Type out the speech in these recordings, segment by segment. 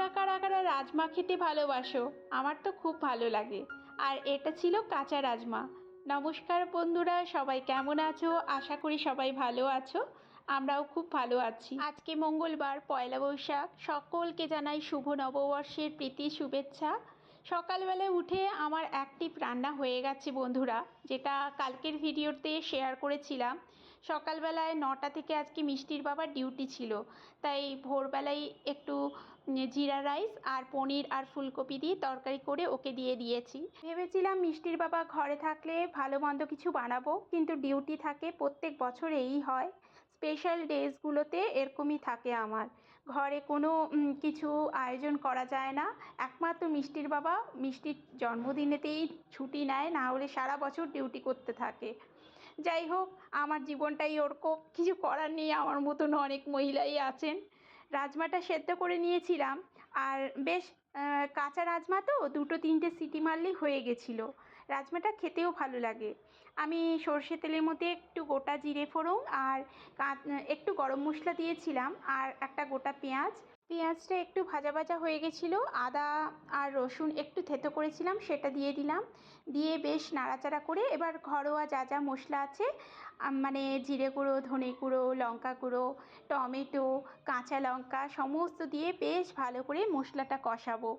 তোমরা কারা রাজমা খেতে ভালোবাসো, আমার তো খুব ভালো লাগে। আর এটা ছিল কাঁচা রাজমা। নমস্কার বন্ধুরা, সবাই কেমন আছো? আশা করি সবাই ভালো আছো, আমরাও খুব ভালো আছি। আজকে মঙ্গলবার, পয়লা বৈশাখ, সকলকে জানাই শুভ নববর্ষের প্রীতি, শুভেচ্ছা। সকালবেলায় উঠে আমার অ্যাক্টিভ রান্না হয়ে গেছে বন্ধুরা, যেটা কালকের ভিডিওতে শেয়ার করেছিলাম। সকালবেলায় নটা থেকে আজকে মিষ্টির বাবার ডিউটি ছিল। তাই ভোরবেলায় একটু জিরা রাইস আর পনির আর ফুলকপি দিয়ে তরকারি করে ওকে দিয়ে দিয়েছি। ভেবেছিলাম মিষ্টির বাবা ঘরে থাকলে ভালো মন্দ কিছু বানাবো, কিন্তু ডিউটি থাকে প্রত্যেক বছর এই হয়। স্পেশাল ডেজগুলোতে এরকমই থাকে আমার। ঘরে কোনো কিছু আয়োজন করা যায় না। একমাত্র মিষ্টির বাবা মিষ্টির জন্মদিনেতেই ছুটি নেয়, না হলে সারা বছর ডিউটি করতে থাকে। যাই হোক আমার জীবনটাই ওরকম। কিছু করার নেই, আমার মতন অনেক মহিলাই আছেন। রাজমাটা সেদ্ধ করে নিয়েছিলাম, আর বেশ কাঁচা রাজমা তো, দুটো তিনটে সিটি মারলেই হয়ে গেছিল। রাজমাটা খেতেও ভালো লাগে। আমি সর্ষে তেলের মধ্যে একটু গোটা জিরে ফোড়ন আর একটু গরম মশলা দিয়েছিলাম, আর একটা গোটা পেঁয়াজ। পেঁয়াজটা একটু ভাজা ভাজা হয়ে গেছিল, আদা আর রসুন একটু থেতো করেছিলাম, সেটা দিয়ে দিলাম। দিয়ে বেশ নাড়াচাড়া করে এবার ঘরোয়া যা যা মশলা আছে মানে জিরে গুঁড়ো, ধনে গুঁড়ো, লঙ্কা গুঁড়ো, টমেটো, কাঁচা লঙ্কা, সমস্ত দিয়ে বেশ ভালো করে মশলাটা কষাবো।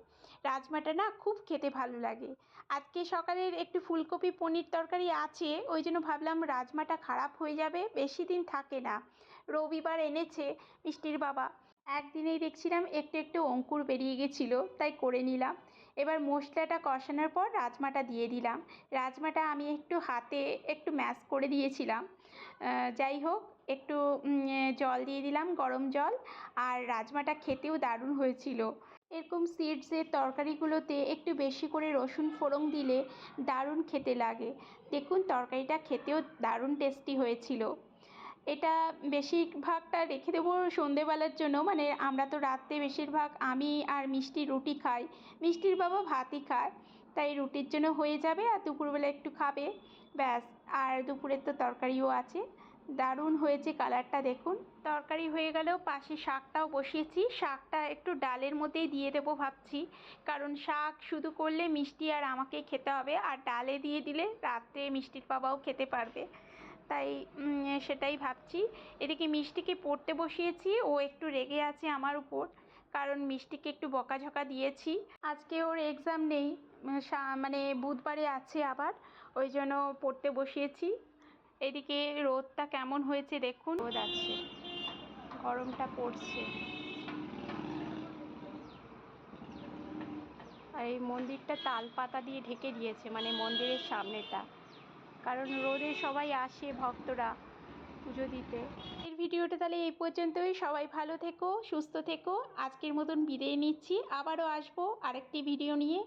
রাজমাটা না খুব খেতে ভালো লাগে। আজকে সকালের একটু ফুলকপি পনির তরকারি আছে, ওই জন্য ভাবলাম রাজমাটা খারাপ হয়ে যাবে, বেশি দিন থাকে না। রবিবার এনেছে মিষ্টির বাবা। একদিনেই দেখছিলাম একটু একটু অঙ্কুর বেরিয়ে গেছিল, তাই করে নিলাম। এবার মশলাটা কষানোর পর রাজমাটা দিয়ে দিলাম। রাজমাটা আমি একটু হাতে একটু ম্যাশ করে দিয়েছিলাম। যাই হোক, একটু জল দিয়ে দিলাম, গরম জল, আর রাজমাটা খেতেও দারুণ হয়েছিল। এরকম সিডসের তরকারিগুলোতে একটু বেশি করে রসুন ফোড়ন দিলে দারুণ খেতে লাগে। দেখুন, তরকারিটা খেতেও দারুণ টেস্টি হয়েছিল। এটা বেশিরভাগটা রেখে দেবো সন্ধেবেলার জন্য। মানে আমরা তো রাত্রে বেশিরভাগ আমি আর মিষ্টি রুটি খাই। মিষ্টির বাবা ভাতই খায়। তাই রুটির জন্য হয়ে যাবে আর দুপুরবেলা একটু খাবে। ব্যাস, আর দুপুরের তো তরকারিও আছে। দারুণ হয়েছে কালারটা দেখুন। তরকারি হয়ে গেলেও পাশে শাকটাও বসিয়েছি। শাকটা একটু ডালের মধ্যেই দিয়ে দেবো ভাবছি। কারণ শাক শুধু করলে মিষ্টি আর আমাকে খেতে হবে। আর ডালে দিয়ে দিলে রাত্রে মিষ্টির বাবাও খেতে পারবে। তাই সেটাই ভাবছি। এদিকে মিষ্টিকে পড়তে বসিয়েছি, ও একটু রেগে আছে আমার উপর, কারণ মিষ্টিকে একটু বকাঝকা দিয়েছি। আজকে ওর এক্সাম নেই মানে বুধবারে আছে আবার, ওই জন্য পড়তে বসিয়েছি। এদিকে রোদটা কেমন হয়েছে দেখুন। রোদ আছে, গরমটা পড়ছে। আর এই মন্দিরটা তাল পাতা দিয়ে ঢেকে দিয়েছে মানে মন্দিরের সামনেটা। কারণ রোদে সবাই আসে ভক্তরা পুজো দিতে। এর ভিডিওটা তাহলে এই পর্যন্তই। সবাই ভালো থেকো, সুস্থ থেকো। আজকের মতন বিদায় নিচ্ছি। আবারও আসব আরেকটি ভিডিও নিয়ে।